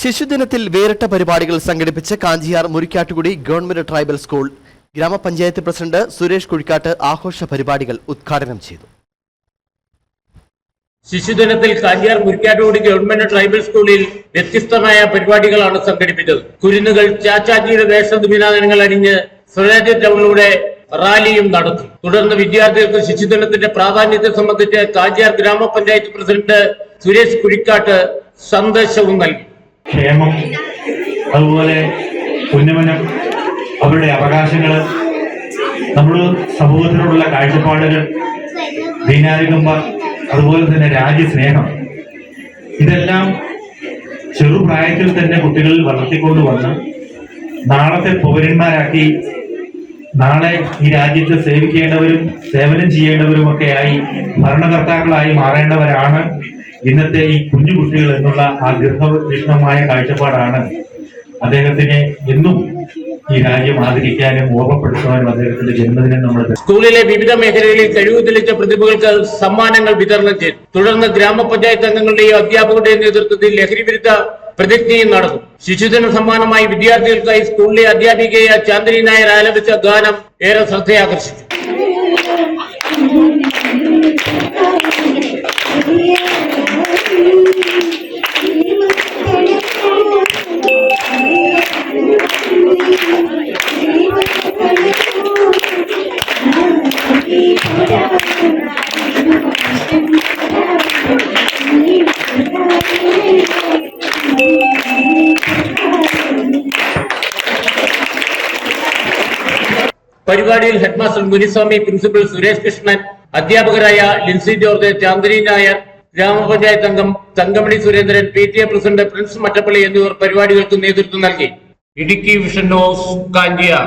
ശിശുദിനത്തിൽ വേറിട്ട പരിപാടികൾ സംഘടിപ്പിച്ച് Kanchiyar Murikkattukudi government tribal school ഗ്രാമപഞ്ചായത്ത് പ്രസിഡന്റ് സുരേഷ് കുഴിക്കാട്ട് ആഘോഷ പരിപാടികൾ ഉദ്ഘാടനം ചെയ്തു. ശിശുദിനത്തിൽ കാഞ്ചിയാർ മുരിക്കാട്ടുകുടി ഗവൺമെന്റ് ട്രൈബൽ സ്കൂളിൽ വ്യത്യസ്തമായ പരിപാടികളാണ് സംഘടിപ്പിച്ചത്. കുരുന്നുകൾ ചാച്ചാജിയുടെ വേഷവിനാദനങ്ങൾ അണിഞ്ഞ് സ്വരാജ്യ ടൗണിലൂടെ റാലിയും നടത്തി തുടർന്ന് വിദ്യാർത്ഥികൾക്ക് ശിശുദിനത്തിന്റെ പ്രാധാന്യത്തെ സംബന്ധിച്ച് കാഞ്ചിയാർ ഗ്രാമപഞ്ചായത്ത് പ്രസിഡന്റ് സുരേഷ് കുഴിക്കാട്ട് സന്ദേശവും നൽകി. ക്ഷേമം അതുപോലെ ഉന്നമനം അവരുടെ അവകാശങ്ങൾ നമ്മൾ സമൂഹത്തിനോടുള്ള കാഴ്ചപ്പാടുകൾ ദീനാരികമ്പ അതുപോലെ തന്നെ രാജ്യസ്നേഹം. ഇതെല്ലാം ചെറുപ്രായത്തിൽ തന്നെ കുട്ടികളിൽ വളർത്തിക്കൊണ്ടുവന്ന് നാളത്തെ പൗരന്മാരാക്കി നാളെ ഈ രാജ്യത്തെ സേവിക്കേണ്ടവരും സേവനം ചെയ്യേണ്ടവരും ഒക്കെയായി ഭരണകർത്താക്കളായി മാറേണ്ടവരാണ്. ഇന്നത്തെ ഈ കുഞ്ഞു കുട്ടികൾ എന്നുള്ള ആ ഗൃഹവിഷ്ണമായ കാഴ്ചപ്പാടാണ് അദ്ദേഹത്തിനെ എന്നും ഈ രാജ്യം ആദരിക്കാനും ഓർമ്മപ്പെടുത്തുവാനും അദ്ദേഹത്തിന്റെ ജന്മദിനം നമ്മൾ സ്കൂളിലെ വിവിധ മേഖലകളിൽ കഴിവ് തെളിച്ച പ്രതിഭകൾക്ക് സമ്മാനങ്ങൾ വിതരണം ചെയ്തു. തുടർന്ന് ഗ്രാമപഞ്ചായത്ത് അംഗങ്ങളുടെയും അധ്യാപകരുടെയും നേതൃത്വത്തിൽ ലഹരി വിരുദ്ധ പ്രതിജ്ഞയും നടന്നു. ശിശുദിന സമ്മാനമായി വിദ്യാർത്ഥികൾക്കായി സ്കൂളിലെ അധ്യാപികയായ ചാന്ദ്രി നായർ ആലപിച്ച ഗാനം ഏറെ ശ്രദ്ധയാകർഷിച്ചു. പരിപാടിയിൽ ഹെഡ്മാസ്റ്റർ മുനിസ്വാമി പ്രിൻസിപ്പൽ സുരേഷ് കൃഷ്ണൻ അധ്യാപകരായ ലിൻസി ജോർജ് ചാന്ദിനി നായർ ഗ്രാമപഞ്ചായത്ത് അംഗം Thankamani Surendran P T A president Prince Mattappally എന്നിവർ പരിപാടികൾക്ക് നേതൃത്വം നൽകി. Idukki vision of Kanchiyar.